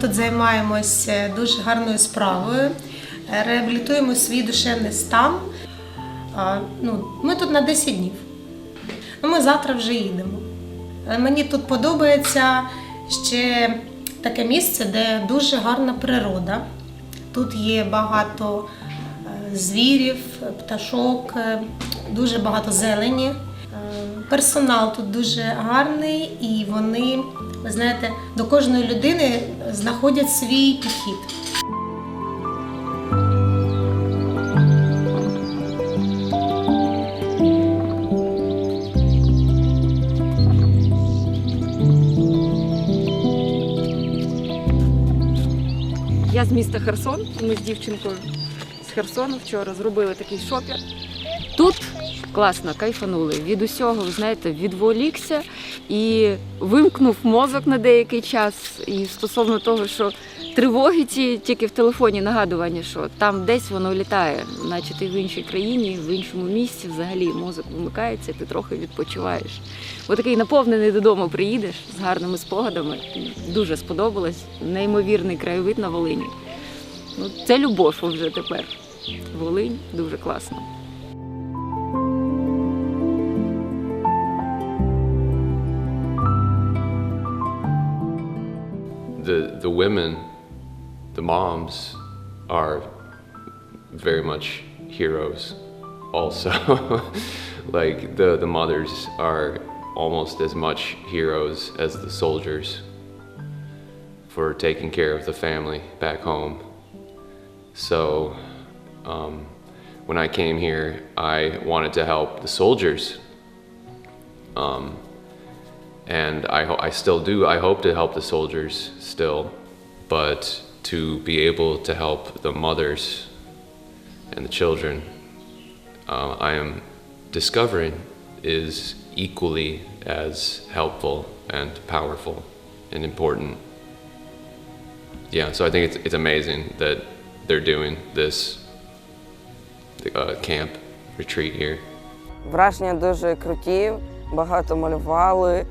тут займаємося дуже гарною справою, е, реабілітуємо свій душевний стан. Ну, ми тут на 10 днів. Ну, ми завтра вже їдемо. Мені тут подобається ще таке місце, де дуже гарна природа. Тут є багато е, звірів, пташок, е, дуже багато зелені. Персонал тут дуже гарний, і вони, ви знаєте, до кожної людини знаходять свій підхід. Я з міста Херсон. Ми з дівчинкою з Херсону вчора зробили такий шопер. Тут класно, кайфанули. Від усього, знаєте, відволікся і вимкнув мозок на деякий час. І стосовно того, що тривоги ці тільки в телефоні нагадування, що там десь воно літає, наче ти в іншій країні, в іншому місці взагалі мозок вимикається, ти трохи відпочиваєш. Бо такий наповнений додому приїдеш з гарними спогадами. Дуже сподобалось. Неймовірний краєвид на Волині. Ну, це любов вже тепер. Волинь дуже класно. Women, the moms, are very much heroes. Also, like the the mothers are almost as much heroes as the soldiers for taking care of the family back home. So, um, when I came here, I wanted to help the soldiers Um, and I, I still do. I hope to help the soldiers still, but to be able to help the mothers and the children, uh, I am discovering is equally as helpful and powerful and important. Yeah, so I think it's, it's amazing that they're doing this uh, camp retreat here. Враження дуже круті, багато малювали,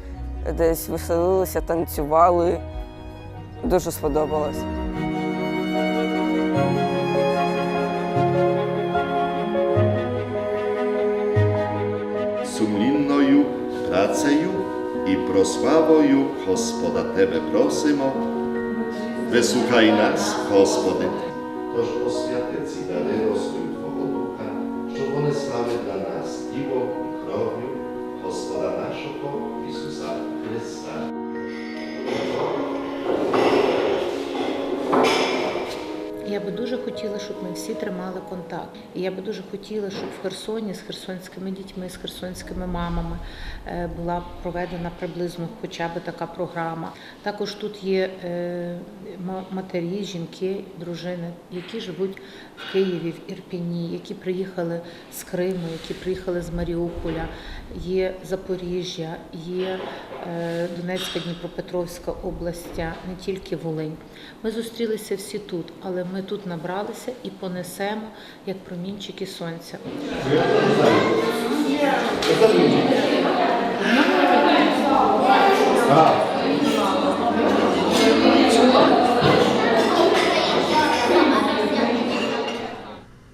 десь веселилися, танцювали. Дуже сподобалось. Сумлінною працею і прославою Господа Тебе просимо. Вислухай нас, Господи. Тож освяти ці дари Твого Духа, щоб вони стали для нас тілом хотіла, щоб ми всі тримали контакт. І я би дуже хотіла, щоб в Херсоні з херсонськими дітьми, з херсонськими мамами е, була проведена приблизно хоча б така програма. Також тут є е, матері, жінки, дружини, які живуть в Києві, в Ірпіні, які приїхали з Криму, які приїхали з Маріуполя, є Запоріжжя, є е, Донецька, Дніпропетровська область, не тільки Волинь. Ми зустрілися всі тут, але ми тут набралися і понесемо як промінчики сонця.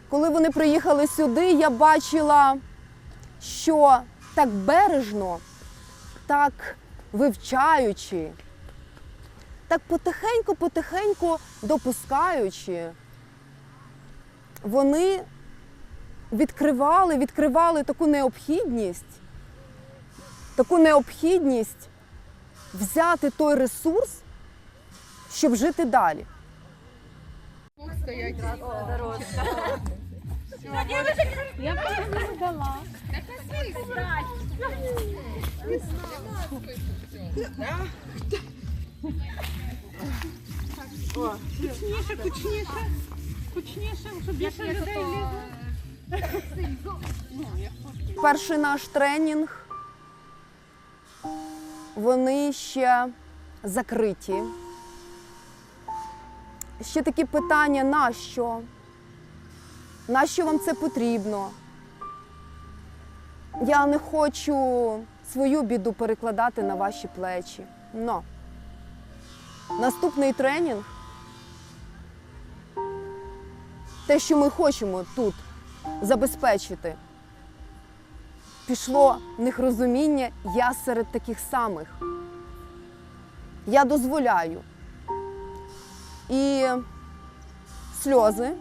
Коли вони приїхали сюди, я бачила, що так бережно, так вивчаючи, так потихеньку-потихеньку допускаючи, вони відкривали, відкривали таку необхідність, таку необхідність взяти той ресурс, щоб жити далі. Перший наш тренінг. Вони ще закриті. Ще такі питання: нащо? Нащо вам це потрібно? Я не хочу свою біду перекладати на ваші плечі. Но наступний тренінг, те, що ми хочемо тут забезпечити, пішло в них розуміння, я серед таких самих. Я дозволяю. І сльози,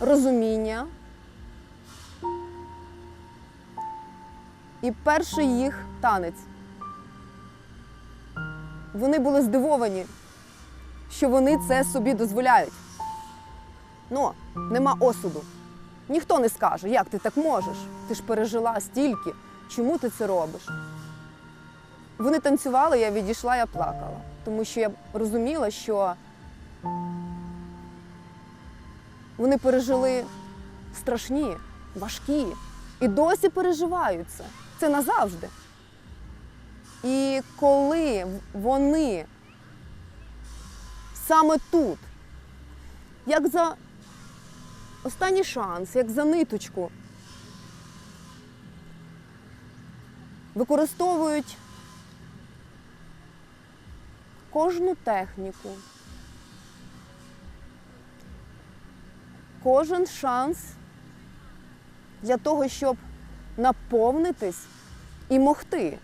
розуміння. І перший їх танець. Вони були здивовані, що вони це собі дозволяють. Ну, нема осуду. Ніхто не скаже, як ти так можеш. Ти ж пережила стільки, чому ти це робиш? Вони танцювали, я відійшла, я плакала. Тому що я розуміла, що вони пережили страшні, важкі і досі переживають це. Це назавжди. І коли вони саме тут, як за останній шанс, як за ниточку, використовують кожну техніку, кожен шанс для того, щоб наповнитись і могти.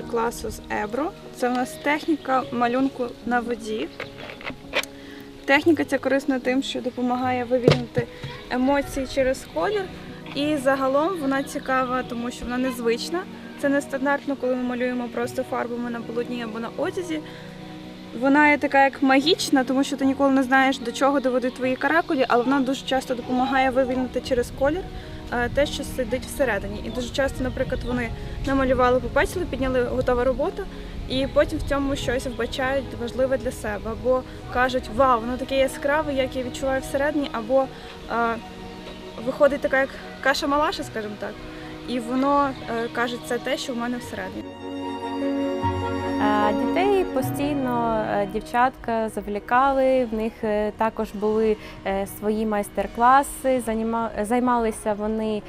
Майстер-класу з Ебро. Це в нас техніка малюнку на воді. Техніка ця корисна тим, що допомагає вивільнити емоції через колір. І загалом вона цікава, тому що вона незвична. Це не стандартно, коли ми малюємо просто фарбами на полотні або на одязі. Вона є така як магічна, тому що ти ніколи не знаєш, до чого доведуть твої каракулі, але вона дуже часто допомагає вивільнити через колір те, що сидить всередині. І дуже часто, наприклад, вони намалювали, попечили, підняли готова робота, і потім в цьому щось вбачають важливе для себе. Або кажуть, вау, воно таке яскраве, як я відчуваю всередині, або е, виходить така як каша-малаша, скажімо так. І воно е, каже, це те, що в мене всередині. Дітей постійно е, дівчатка завлікали, в них е, також були е, свої майстер-класи, займалися вони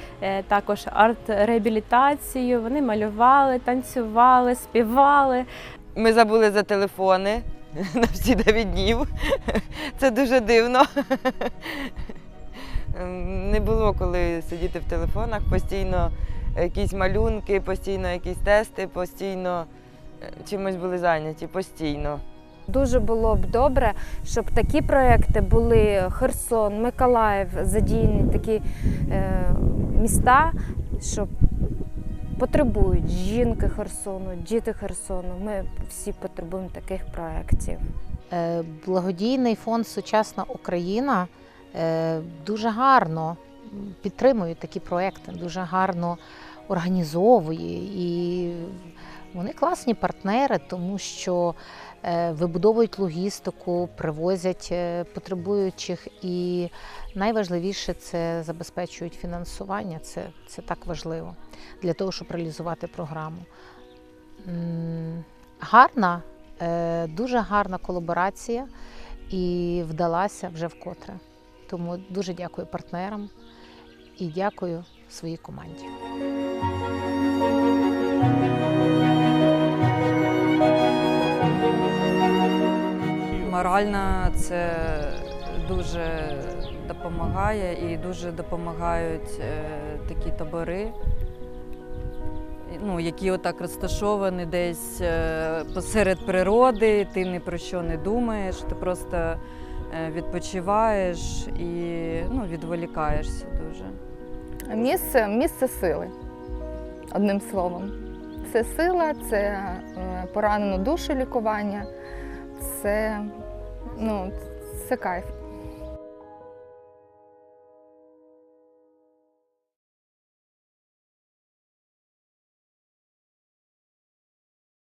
також арт-реабілітацією, вони малювали, танцювали, співали. Ми забули за телефони на всі 9 днів. Це дуже дивно. Ем, Не було коли сидіти в телефонах, постійно якісь малюнки, постійно якісь тести, постійно чимось були зайняті, постійно. Дуже було б добре, щоб такі проекти були Херсон, Миколаїв, задіяні такі е, міста, що потребують жінки Херсону, діти Херсону. Ми всі потребуємо таких проєктів. Е, Благодійний фонд Сучасна Україна е, дуже гарно підтримує такі проекти, дуже гарно організовує. І вони класні партнери, тому що е, вибудовують логістику, привозять е, потребуючих, і найважливіше це забезпечують фінансування. Це, це так важливо для того, щоб реалізувати програму. Гарна Е, Дуже гарна колаборація і вдалася вже вкотре. Тому дуже дякую партнерам і дякую своїй команді. Морально це дуже допомагає і дуже допомагають е, такі табори, ну, які отак розташовані десь е, посеред природи, ти ні про що не думаєш, ти просто е, відпочиваєш і ну, відволікаєшся дуже. Місце, місце сили, одним словом. Це сила, це поранену душу лікування, це, ну, це кайф.